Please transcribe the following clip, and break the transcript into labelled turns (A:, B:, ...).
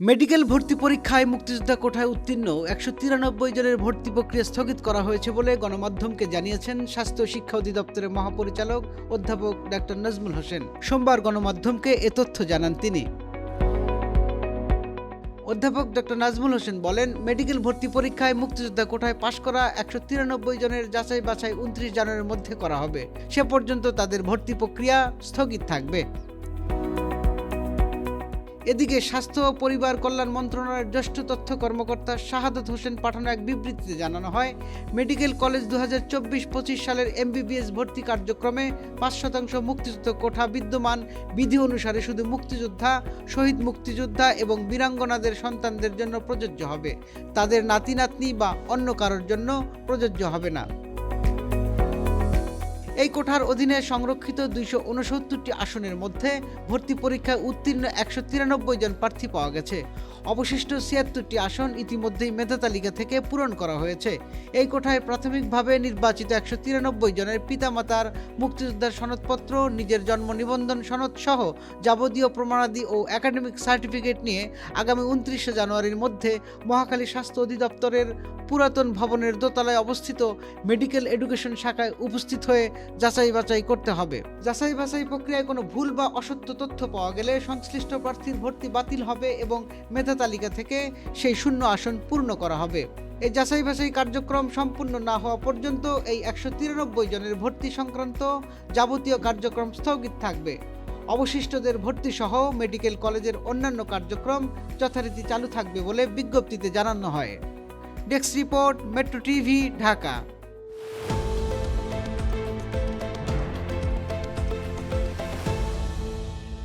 A: Medical ভর্তি পরীক্ষায় মুক্তিযোদ্ধা কোঠায় উত্তীর্ণ একশো তিরানব্বই জনের ভর্তি প্রক্রিয়া স্থগিত করা হয়েছে বলে গণমাধ্যমকে জানিয়েছেন স্বাস্থ্য শিক্ষা অধিদপ্তরের মহাপরিচালক অধ্যাপক ডাক্তার নাজমুল হোসেন। সোমবার গণমাধ্যমকে এ তথ্য জানান তিনি। অধ্যাপক ডক্টর নাজমুল হোসেন বলেন, মেডিকেল ভর্তি পরীক্ষায় মুক্তিযোদ্ধা কোঠায় পাশ করা একশো তিরানব্বই জনের যাচাই বাছাই উনত্রিশ জনের মধ্যে করা হবে। সে পর্যন্ত তাদের ভর্তি প্রক্রিয়া স্থগিত থাকবে। এদিকে স্বাস্থ্য ও পরিবার কল্যাণ মন্ত্রণালয়ের জ্যেষ্ঠ তথ্য কর্মকর্তা শাহাদত হোসেন পাঠানো এক বিবৃতিতে জানানো হয়, মেডিকেল কলেজ দু হাজার চব্বিশ পঁচিশ সালের এমবিবিএস ভর্তি কার্যক্রমে পাঁচ শতাংশ মুক্তিযুদ্ধ কোঠা বিদ্যমান। বিধি অনুসারে শুধু মুক্তিযোদ্ধা, শহীদ মুক্তিযোদ্ধা এবং বীরাঙ্গনাদের সন্তানদের জন্য প্রযোজ্য হবে। তাদের নাতি নাতনি বা অন্য কারোর জন্য প্রযোজ্য হবে না। এই কোঠার অধীনে সংরক্ষিত দুইশো উনসত্তরটি আসনের মধ্যে ভর্তি পরীক্ষায় উত্তীর্ণ একশো তিরানব্বই জন প্রার্থী পাওয়া গেছে। অবশিষ্ট ছিয়াত্তরটি আসন ইতিমধ্যেই মেধা তালিকা থেকে পূরণ করা হয়েছে। এই কোঠায় প্রাথমিকভাবে নির্বাচিত একশো তিরানব্বই জনের পিতামাতার মুক্তিযোদ্ধার সনদপত্র, নিজের জন্ম নিবন্ধন সনদ সহ যাবতীয় প্রমাণাদি ও একাডেমিক সার্টিফিকেট নিয়ে আগামী উনত্রিশে জানুয়ারির মধ্যে মহাখালী স্বাস্থ্য অধিদপ্তরের পুরাতন ভবনের দোতলায় অবস্থিত মেডিকেল এডুকেশন শাখায় উপস্থিত হয়ে যাচাই বাছাই করতে হবে। যাচাই বাছাই প্রক্রিয়ায় কোনো ভুল বা অসত্য তথ্য পাওয়া গেলে সংশ্লিষ্ট প্রার্থীর ভর্তি বাতিল হবে এবং মেধা তালিকা থেকে সেই শূন্য আসন পূর্ণ করা হবে। এই যাচাই বাছাই কার্যক্রম সম্পূর্ণ না হওয়া পর্যন্ত এই একশো তিরানব্বই জনের ভর্তি সংক্রান্ত যাবতীয় কার্যক্রম স্থগিত থাকবে। অবশিষ্টদের ভর্তি সহ মেডিকেল কলেজের অন্যান্য কার্যক্রম যথারীতি চালু থাকবে বলে বিজ্ঞপ্তিতে জানানো হয়। Desk report, metro TV, Dhaka.